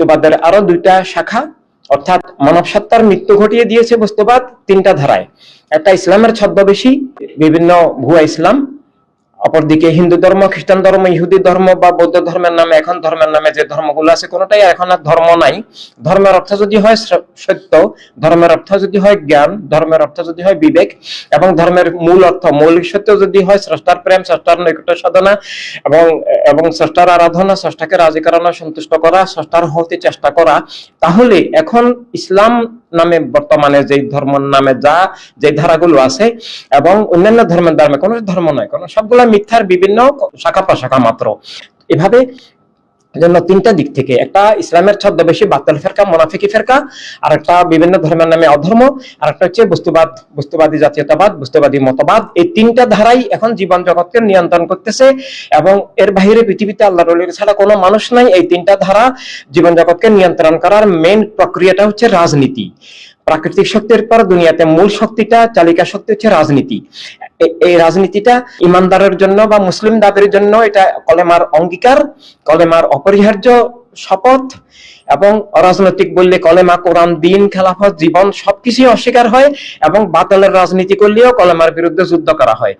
বস্তুবাদের আরও দুইটা শাখা, অর্থাৎ মানব সত্তার মৃত্যু ঘটিয়ে দিয়েছে বস্তুবাদ তিনটা ধারায়। একটা ইসলামের ছদ্মবেশী, বিভিন্ন ভুয়া ইসলাম অপরদিকে হিন্দু ধর্ম, খ্রিস্টান ধর্ম, ইহুদি ধর্ম বা বৌদ্ধ ধর্মের নামে, এখন ধর্মের নামে যে ধর্মগুলো আছে, কোনোটাই এখন আর ধর্ম নাই। ধর্মের অর্থ যদি হয় সত্য, ধর্মের অর্থ যদি হয় জ্ঞান, ধর্মের অর্থ যদি হয় বিবেক, এবং ধর্মের মূল অর্থ, মৌলিক সত্য যদি হয় স্রষ্টার প্রেম, স্রষ্টার নৈকট্য সাধনা, এবং এবং স্রষ্টার আরাধনা, স্রষ্টাকে রাজি করানো, সন্তুষ্ট করা, স্রষ্টার হতে চেষ্টা করা, তাহলে এখন ইসলাম নামে বর্তমানে যে ধর্ম নামে যা যে ধারাগুলো আছে, এবং অন্যান্য ধর্মের নামে কোনো ধর্ম নয়, কোনো সবগুলা মিথ্যার বিভিন্ন শাখা প্রশাখা মাত্র। এভাবে জন্য তিনটা দিক থেকে, একটা ইসলামের ছদ্মবেশী বাতিল ফেরকা, মোনাফিকি ফেরকা, আর একটা বিভিন্ন ধর্মের নামে অধর্ম, আর একটা হচ্ছে বস্তুবাদ, বস্তুবাদী জাতীয়তাবাদ, বস্তুবাদী মতবাদ। এই তিনটা ধারাই এখন জীবন জগৎকে নিয়ন্ত্রণ করতেছে এবং এর বাইরে পৃথিবীতে আল্লাহ রলির ছাড়া কোনো মানুষ নাই। এই তিনটা ধারা জীবন জগৎকে নিয়ন্ত্রণ করার মেন প্রক্রিয়াটা হচ্ছে রাজনীতি। প্রাকৃতিক শক্তির পর দুনিয়াতে মূল শক্তিটা, চালিকা শক্তি হচ্ছে রাজনীতি। এই রাজনীতিটা ইমানদারের জন্য বা মুসলিম দাদের জন্য এটা কলেমার অঙ্গীকার, কলেমার অপরিহার্য শপথ এবং রাজনৈতিক বললে কলেমা, কোরআন, দিন, খেলাফত, জীবন সবকিছুই অস্বীকার হয় এবং বাতালের রাজনীতি করলেও কলেমার বিরুদ্ধে যুদ্ধ করা হয়।